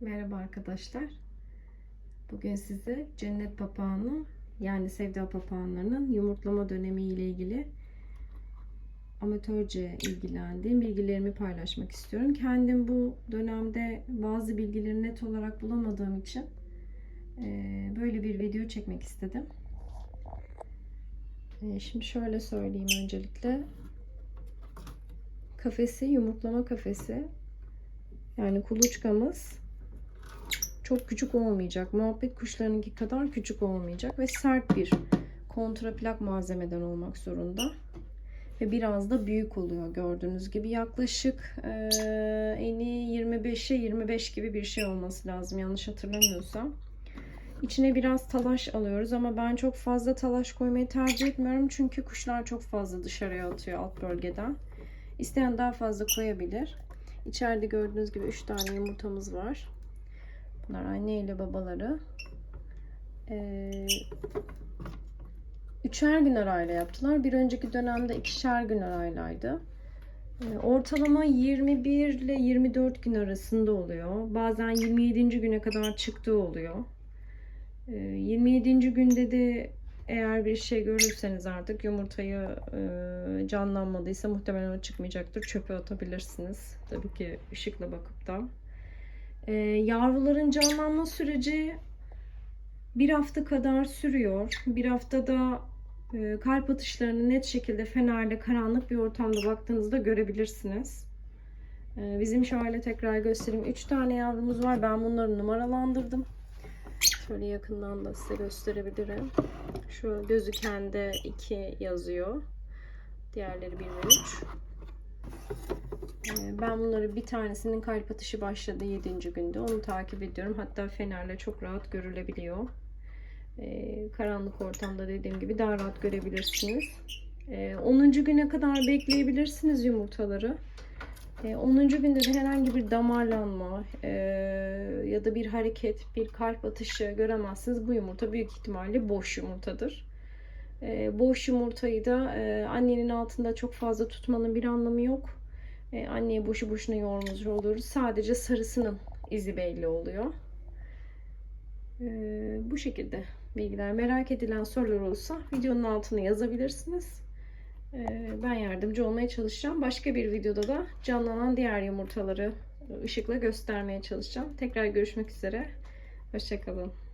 Merhaba arkadaşlar. Bugün size cennet papağanı yani sevda papağanlarının yumurtlama dönemi ile ilgili amatörce ilgilendiğim bilgilerimi paylaşmak istiyorum. Kendim bu dönemde bazı bilgileri net olarak bulamadığım için eee, böyle bir video çekmek istedim. Eee, Şimdi şöyle söyleyeyim öncelikle. Kafesi, yumurtlama kafesi yani kuluçkamız çok küçük olmayacak. Muhabbet kuşlarınki kadar küçük olmayacak ve sert bir kontraplak malzemeden olmak zorunda. Ve biraz da büyük oluyor gördüğünüz gibi. Yaklaşık eee eni 25'e 25 gibi bir şey olması lazım yanlış hatırlamıyorsam. İçine biraz talaş alıyoruz ama ben çok fazla talaş koymayı tercih etmiyorum. Çünkü kuşlar çok fazla dışarıya atıyor alt bölgeden. İsteyen daha fazla koyabilir. İçeride gördüğünüz gibi 3 tane yumurtamız var. Bunlar anne ile babaları. Ee, üçer gün arayla yaptılar. Bir önceki dönemde ikişer gün araylaydı. Ee, ortalama 21 ile 24 gün arasında oluyor. Bazen 27. güne kadar çıktığı oluyor. Ee, 27. günde de eğer bir şey görürseniz artık yumurtayı e, canlanmadıysa muhtemelen o çıkmayacaktır. Çöpe atabilirsiniz. Tabii ki ışıkla bakıp da. Ee, yavruların canlanma süreci bir hafta kadar sürüyor. Bir haftada e, kalp atışlarını net şekilde fenerle karanlık bir ortamda baktığınızda görebilirsiniz. Ee, bizim şöyle tekrar göstereyim. 3 tane yavrumuz var. Ben bunları numaralandırdım. Şöyle yakından da size gösterebilirim. Şu gözükende 2 yazıyor. Diğerleri 1 ve 3. Ee, Ben bunları bir tanesinin kalp atışı başladı 7. günde. Onu takip ediyorum. Hatta fenerle çok rahat görülebiliyor. Ee, karanlık ortamda dediğim gibi daha rahat görebilirsiniz. Ee, 10. güne kadar bekleyebilirsiniz yumurtaları. Ee, 10. günde de herhangi bir damarlanma e, ya da bir hareket, bir kalp atışı göremezsiniz. Bu yumurta büyük ihtimalle boş yumurtadır. Ee, boş yumurtayı da e, annenin altında çok fazla tutmanın bir anlamı yok. E, anneye boşu boşuna yormuş oluyoruz. Sadece sarısının izi belli oluyor. E, bu şekilde bilgiler. Merak edilen sorular olsa videonun altına yazabilirsiniz. E, ben yardımcı olmaya çalışacağım. Başka bir videoda da canlanan diğer yumurtaları ışıkla göstermeye çalışacağım. Tekrar görüşmek üzere. Hoşçakalın.